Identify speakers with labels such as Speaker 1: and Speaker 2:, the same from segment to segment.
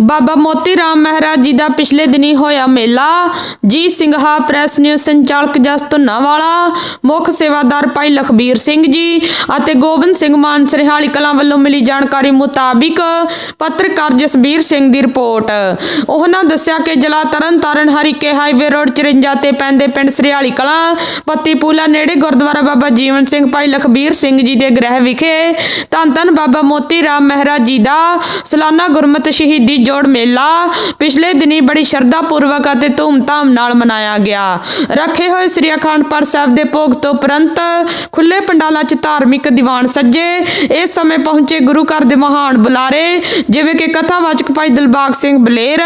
Speaker 1: ਬਾਬਾ ਮੋਤੀ ਰਾਮ ਮਹਾਰਾਜ ਜੀ ਦਾ ਪਿਛਲੇ ਦਿਨੀ ਹੋਇਆ ਮੇਲਾ। ਜੀ ਸਿੰਘਾ ਪ੍ਰੈਸ ਨਿਊਜ਼ ਸੰਚਾਲਕ ਜਸ ਧੁੰਨਾਵਾਲਾ, ਮੁੱਖ ਸੇਵਾਦਾਰ ਭਾਈ ਲਖਬੀਰ ਸਿੰਘ ਜੀ ਅਤੇ ਗੋਬਿੰਦ ਸਿੰਘ ਮਾਨ ਸਰਹਾਲੀ ਕਲਾਂ ਵੱਲੋਂ ਮਿਲੀ ਜਾਣਕਾਰੀ ਮੁਤਾਬਿਕ ਪੱਤਰਕਾਰ ਜਸਬੀਰ ਸਿੰਘ ਦੀ ਰਿਪੋਰਟ। ਉਹਨਾਂ ਦੱਸਿਆ ਕਿ ਜ਼ਿਲ੍ਹਾ ਤਰਨਤਾਰਨ ਹਰੀਕੇ ਹਾਈਵੇ ਰੋਡ 54 ਤੇ ਪੈਂਦੇ ਪਿੰਡ ਸਰਹਾਲੀ ਕਲਾਂ ਪੱਤੀਪੂਲਾ ਨੇੜੇ ਗੁਰਦੁਆਰਾ ਬਾਬਾ ਜੀਵਨ ਸਿੰਘ ਭਾਈ ਲਖਬੀਰ ਸਿੰਘ ਜੀ ਦੇ ਗ੍ਰਹਿ ਵਿਖੇ ਧੰਨ ਧੰਨ ਬਾਬਾ ਮੋਤੀ ਰਾਮ ਮਹਾਰਾਜ ਜੀ ਦਾ ਸਾਲਾਨਾ ਗੁਰਮਤਿ ਸ਼ਹੀਦੀ ਜੋੜ ਮੇਲਾ। ਪਿਛਲੇ ਦਿਨੀ ਬੜੀ ਸ਼ਰਧਾ ਪੂਰਵਕ ਅਤੇ ਧੂਮਧਾਮ ਨਾਲ ਮਨਾਇਆ ਗਿਆ। ਰੱਖੇ ਹੋਏ ਸ੍ਰੀ ਅਖੰਡ ਪਾਠ ਸਾਹਿਬ ਦੇ ਭੋਗ ਤੋਂ ਉਪਰੰਤ ਖੁੱਲੇ ਪੰਡਾਲਾਂ 'ਚ ਧਾਰਮਿਕ ਦੀਵਾਨ ਸੱਜੇ। ਇਸ ਸਮੇਂ ਪਹੁੰਚੇ ਗੁਰੂ ਘਰ ਦੇ ਮਹਾਨ ਬੁਲਾਰੇ, ਜਿਵੇਂ ਕਿ ਕਥਾਵਾਚਕ ਭਾਈ ਦਿਲਬਾਗ ਸਿੰਘ ਬਲੇਰ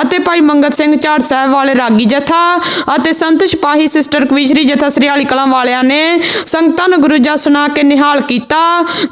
Speaker 1: ਅਤੇ ਭਾਈ ਮੰਗਤ ਸਿੰਘ ਝਾੜ ਸਾਹਿਬ ਵਾਲੇ ਰਾਗੀ ਜਥਾ ਅਤੇ ਸੰਤ ਸਿਪਾਹੀ ਸਿਸਟਰ ਕਵੀਸ਼ਰੀ ਜਥਾ ਸ੍ਰੀ ਵਾਲੀ ਕਲਾਂ ਵਾਲਿਆਂ ਨੇ ਸੰਗਤਾਂ ਨੂੰ ਗੁਰੂ ਜਸ ਸੁਣਾ ਕੇ ਨਿਹਾਲ ਕੀਤਾ।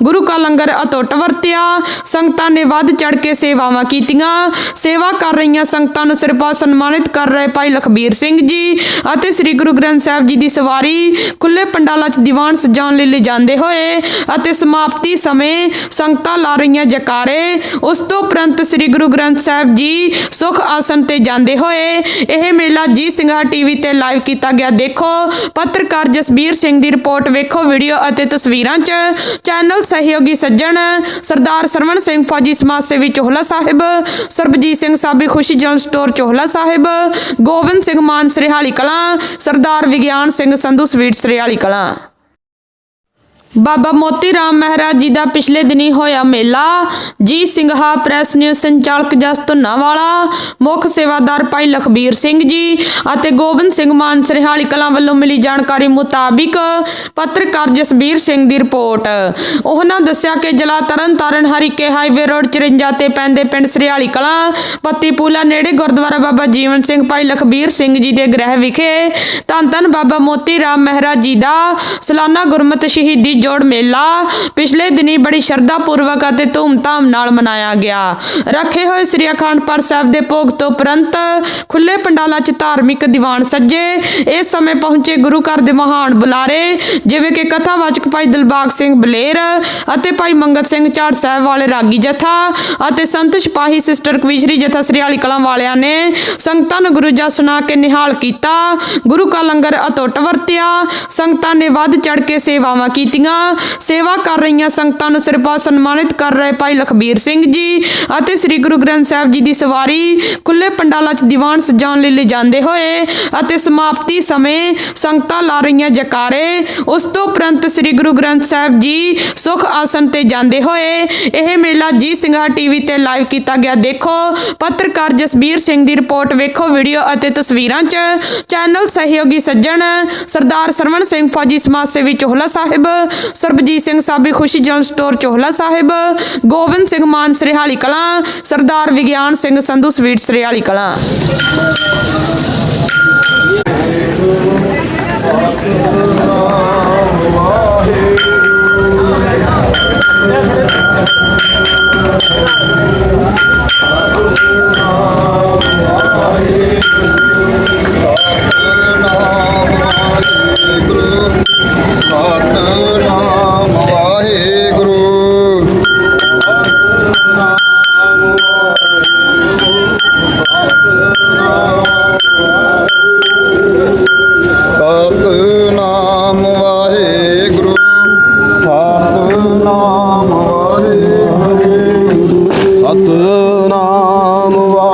Speaker 1: ਗੁਰੂ ਕਾ ਲੰਗਰ ਅਟੁੱਟ ਵਰਤਿਆ। ਸੰਗਤਾਂ ਨੇ ਵੱਧ ਚੜ ਕੇ ਸੇਵਾਵਾਂ ਕੀਤੀਆਂ। ਸੇਵਾ ਕਰ ਰਹੀਆਂ ਸੰਗਤਾਂ ਨੂੰ ਸਿਰਪਾ ਸਨਮਾਨਿਤ ਕਰ ਰਹੇ ਭਾਈ ਲਖਬੀਰ ਸਿੰਘ ਜੀ ਅਤੇ ਸ੍ਰੀ ਗੁਰੂ ਗ੍ਰੰਥ ਸਾਹਿਬ ਜੀ ਦੀ ਸਵਾਰੀ ਖੁੱਲੇ ਪੰਡਾਲਾਂ 'ਚ ਦੀਵਾਨ ਸਜਾਉਣ ਲਈ ਲਿਜਾਂਦੇ ਹੋਏ ਅਤੇ ਸਮਾਪਤੀ ਸਮੇਂ ਸੰਗਤਾਂ ਲਾ ਰਹੀਆਂ ਜਕਾਰੇ, ਉਸ ਤੋਂ ਉਪਰੰਤ ਸ੍ਰੀ ਗੁਰੂ ਗ੍ਰੰਥ ਸਾਹਿਬ ਜੀ ਸੁਖ ਆਸਨ ਤੇ ਜਾਂਦੇ ਹੋਏ ਇਹ ਮੇਲਾ ਜੀ ਸਿੰਘਾ ਟੀਵੀ ਤੇ ਲਾਈਵ ਕੀਤਾ ਗਿਆ। ਦੇਖੋ, ਪੱਤਰਕਾਰ ਜਸਬੀਰ ਸਿੰਘ ਦੀ ਰਿਪੋਰਟ ਵੇਖੋ, ਵੀਡੀਓ ਅਤੇ ਤਸਵੀਰਾਂ 'ਚ ਚੈਨਲ ਸਹਿਯੋਗੀ ਸੱਜਣ ਸਰਦਾਰ ਸਰਵਣ ਸਿੰਘ ਫੌਜੀ ਸਮਾਜ ਸੇਵੀ Chohla Sahib Sarabjit Singh Sabi, Khushi general store, Chohla Sahib, Gobind Singh Mann, Sarhali Kalan, Sardar Vigyan Singh Sandhu, sweet Sarhali Kalan. Baba Moti Ram Maharaj ji ਦਾ ਪਿਛਲੇ ਦਿਨੀ ਹੋਇਆ ਮੇਲਾ। ਜੀ ਸਿੰਘਾ ਪ੍ਰੈਸ ਨਿਊਜ਼ ਸੰਚਾਲਕ ਜਸ ਧੁੰਨਾਵਾਲਾ ਮੁੱਖ ਸੇਵਾਦਾਰ ਭਾਈ ਲਖਬੀਰ ਸਿੰਘ ਜੀ ਅਤੇ ਗੋਬਿੰਦ ਸਿੰਘ ਮਾਨ ਸਰਹਾਲੀ ਕਲਾਂ ਵੱਲੋਂ ਮਿਲੀ ਜਾਣਕਾਰੀ ਮੁਤਾਬਿਕ ਪੱਤਰਕਾਰ ਜਸਬੀਰ ਸਿੰਘ ਦੀ ਰਿਪੋਰਟ। ਉਹਨਾਂ ਦੱਸਿਆ ਕਿ ਜ਼ਿਲ੍ਹਾ ਤਰਨਤਾਰਨ ਹਰੀਕੇ ਹਾਈਵੇ ਰੋਡ 54 ਤੇ ਪੈਂਦੇ ਪਿੰਡ ਸਰਹਾਲੀ ਕਲਾਂ, ਪੱਤੀਪੂਲਾ ਨੇੜੇ ਗੁਰਦੁਆਰਾ ਬਾਬਾ ਜੀਵਨ ਸਿੰਘ ਭਾਈ ਲਖਬੀਰ ਸਿੰਘ ਜੀ ਦੇ ਗ੍ਰਹਿ ਵਿਖੇ ਧੰਨ ਧੰਨ ਬਾਬਾ ਮੋਤੀ ਰਾਮ ਮਹਾਰਾਜ ਜੀ ਦਾ ਸਾਲਾਨਾ ਗੁਰਮਤਿ ਸ਼ਹੀਦੀ ਜੋੜ ਮੇਲਾ ਪਿਛਲੇ ਦਿਨੀ ਬੜੀ ਸ਼ਰਧਾ ਪੂਰਵਕ ਅਤੇ ਧੂਮਧਾਮ ਨਾਲ ਮਨਾਇਆ ਗਿਆ। ਰੱਖੇ ਹੋਏ ਸ੍ਰੀ ਅਖੰਡ ਪਾਠ ਸਾਹਿਬ ਦੇ ਭੋਗ ਤੋਂ ਉਪਰੰਤ ਖੁੱਲੇ ਪੰਡਾਲਾਂ 'ਚ ਧਾਰਮਿਕ ਦੀਵਾਨ ਸੱਜੇ। ਇਸ ਸਮੇਂ ਪਹੁੰਚੇ ਗੁਰੂ ਘਰ ਦੇ ਮਹਾਨ ਬੁਲਾਰੇ, ਜਿਵੇਂ ਕਿ ਕਥਾਵਾਚਕ ਭਾਈ ਦਿਲਬਾਗ ਸਿੰਘ ਬਲੇਰ ਅਤੇ ਭਾਈ ਮੰਗਤ ਸਿੰਘ ਝਾੜ ਸਾਹਿਬ ਵਾਲੇ ਰਾਗੀ ਜਥਾ ਅਤੇ ਸੰਤ ਸਿਪਾਹੀ ਸਿਸਟਰ ਕਵੀਸ਼ਰੀ ਜਥਾ ਸ੍ਰੀ ਵਾਲੀ ਕਲਾਂ ਵਾਲਿਆਂ ਨੇ ਸੰਗਤਾਂ ਨੂੰ ਗੁਰੂ ਜਸ ਸੁਣਾ ਕੇ ਨਿਹਾਲ ਕੀਤਾ। ਗੁਰੂ ਕਾ ਲੰਗਰ ਅਟੁੱਟ ਵਰਤਿਆ। ਸੰਗਤਾਂ ਨੇ ਵੱਧ ਚੜ ਕੇ ਸੇਵਾਵਾਂ ਕੀਤੀਆਂ। ਸੇਵਾ ਕਰ ਰਹੀਆਂ ਸੰਗਤਾਂ ਨੂੰ ਸਿਰਪਾ ਸਨਮਾਨਿਤ ਕਰ ਰਹੇ ਭਾਈ ਲਖਬੀਰ ਸਿੰਘ ਜੀ ਅਤੇ ਸ੍ਰੀ ਗੁਰੂ ਗ੍ਰੰਥ ਸਾਹਿਬ ਜੀ ਦੀ ਸਵਾਰੀ ਖੁੱਲੇ ਪੰਡਾਲਾਂ 'ਚ ਦੀਵਾਨ ਸਜਾਉਣ ਲਈ ਲਿਜਾਂਦੇ ਹੋਏ ਅਤੇ ਸਮਾਪਤੀ ਸਮੇਂ ਸੰਗਤਾਂ ਲਾ ਰਹੀਆਂ ਜਕਾਰੇ, ਉਸ ਤੋਂ ਉਪਰੰਤ ਸ੍ਰੀ ਗੁਰੂ ਗ੍ਰੰਥ ਸਾਹਿਬ ਜੀ ਸੁਖ ਆਸਨ ਤੇ ਜਾਂਦੇ ਹੋਏ ਇਹ ਮੇਲਾ ਜੀ ਸਿੰਘਾ ਟੀਵੀ ਤੇ ਲਾਈਵ ਕੀਤਾ ਗਿਆ। ਦੇਖੋ, ਪੱਤਰਕਾਰ ਜਸਬੀਰ ਸਿੰਘ ਦੀ ਰਿਪੋਰਟ ਵੇਖੋ, ਵੀਡੀਓ ਅਤੇ ਤਸਵੀਰਾਂ 'ਚ ਚੈਨਲ ਸਹਿਯੋਗੀ ਸੱਜਣ ਸਰਦਾਰ ਸਰਵਣ ਸਿੰਘ ਫੌਜੀ ਸਮਾਜ ਸੇਵੀ Chohla Sahib Sarabjit Singh Sabi, Khushi general store, Chohla Sahib, Gobind Singh Mann, Sarhali Kalan, Sardar Vigyan Singh Sandhu, sweet Sarhali Kalan.
Speaker 2: Satnam Ram Va.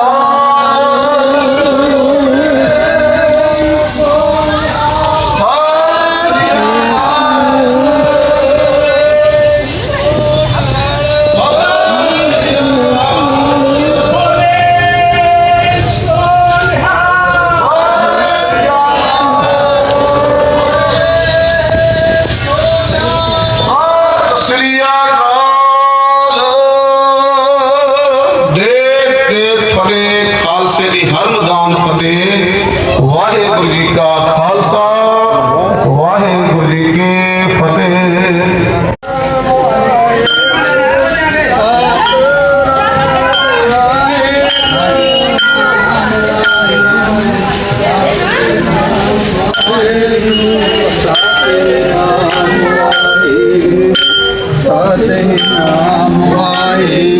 Speaker 2: 아 Satnam Waheguru